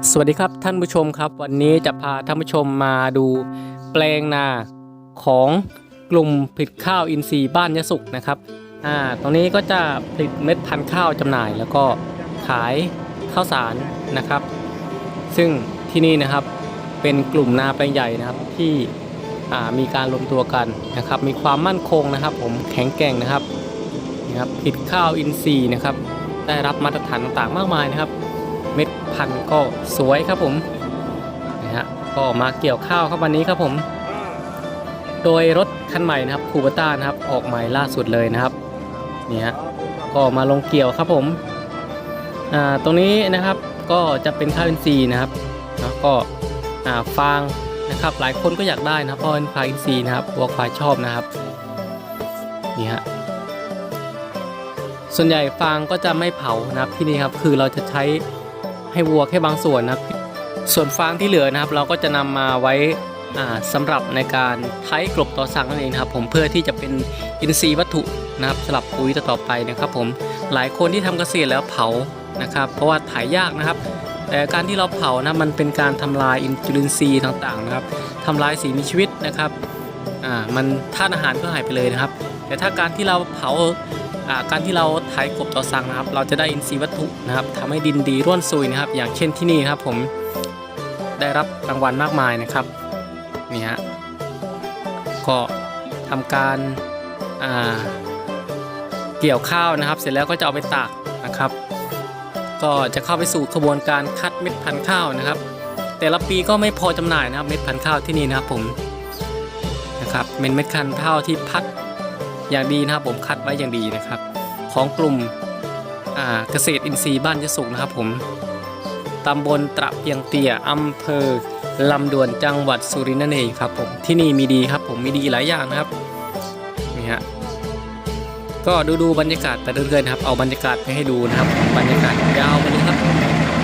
สวัสดีครับท่านผู้ชมครับ วันนี้จะพาท่านผู้ชมมาดูแปลงนาของกลุ่มผลิตข้าวอินทรีย์บ้านยะสุกนะครับอ่าตรงนี้ก็จะผลิตเม็ดพันธุ์ข้าวจำหน่าย แล้วก็ขายข้าวสารนะครับ ซึ่งที่นี่นะครับเป็นกลุ่มนาแปลงใหญ่นะครับที่อ่ามีการรวมตัวกันนะครับ มีความมั่นคงนะครับ ผมแข็งแกร่งนะครับนี่ครับผลิตข้าวอินทรีย์นะครับ ได้รับมาตรฐานต่างๆมากมายนะครับ เม็ดพันธุ์ก็สวยครับผมนะฮะก็มาเกี่ยวข้าวครับวันนี้ครับผม โดยรถคันใหม่นะครับคูบต้านะครับออกใหม่ล่าสุดเลยนะครับนี่ฮะก็มาลงเกี่ยวครับผมอ่าตรงนี้นะครับก็จะเป็นข้าวอินทรีย์นะครับแล้วก็อ่าฟางนะครับหลายคนก็อยากได้นะครับเพราะเป็นฟางอินทรีย์นะครับวัวควายชอบนะครับนี่ฮะส่วนใหญ่ฟางก็จะไม่เผานะครับที่นี่ครับคือเราจะใช้ ให้วัวแค่บางส่วนนะครับ ส่วนฟางที่เหลือนะครับ เราก็จะนำมาไว้อ่าสำหรับในการไถกลบต่อสั่งนั่นเองครับ ผมเพื่อที่จะเป็นอินทรีย์วัตถุนะครับสำหรับปุ๋ยต่อไปนะครับ ผมหลายคนที่ทำเกษตรแล้วเผานะครับ เพราะว่าถ่ายยากนะครับ แต่การที่เราเผานะมันเป็นการทำลายอินจุลินทรีย์ต่างๆนะครับทำลายสิ่งมีชีวิตนะครับอ่ามันธาตุอาหารก็หายไปเลยนะครับ แต่ถ้าการที่เราเผา การที่เราไถกบต่อสั่งนะครับ เราจะได้อินทรีย์วัตถุนะครับทำให้ดินดีร่วนซุยนะครับ อย่างเช่นที่นี่ครับผมได้รับรางวัลมากมายนะครับนี่ฮะก็ทำการาเกี่ยวข้าวนะครับ เสร็จแล้วก็จะเอาไปตากนะครับ ก็จะเข้าไปสู่กระบวนการคัดเม็ดพันธุ์ข้าวนะครับ แต่ละปีก็ไม่พอจำหน่ายนะครับเม็ดพันธุ์ข้าวที่นี่นะครับผมนะครับเป็นเม็ดพันธุ์ข้าวที่พัด อย่างดีนะครับผมคัดไว้อย่างดีนะครับ ของกลุ่มเกษตรอินทรีย์บ้านยะสุกนะครับผมตำบลตระเพียงเตียอำเภอลำดวนจังหวัดสุรินทร์นั่นเองครับผมที่นี่มีดีครับผมมีดีหลายอย่างนะครับนี่ฮะก็ดูดูบรรยากาศไปเรื่อยๆนะครับเอาบรรยากาศไปให้ดูนะครับบรรยากาศยาวไปเลยครับ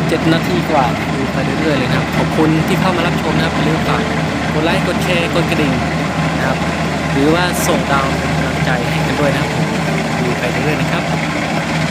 เจ็ดนาทีกว่าดูไปเรื่อยๆเลยนะครับขอบคุณที่เข้ามารับชมนะครับอย่าลืมฝากกดไลค์กดแชร์กดกระดิ่งนะครับหรือว่าส่งดาวนกำลัง ใจให้กันด้วยนะครับดูไปเรื่อยๆนะครับ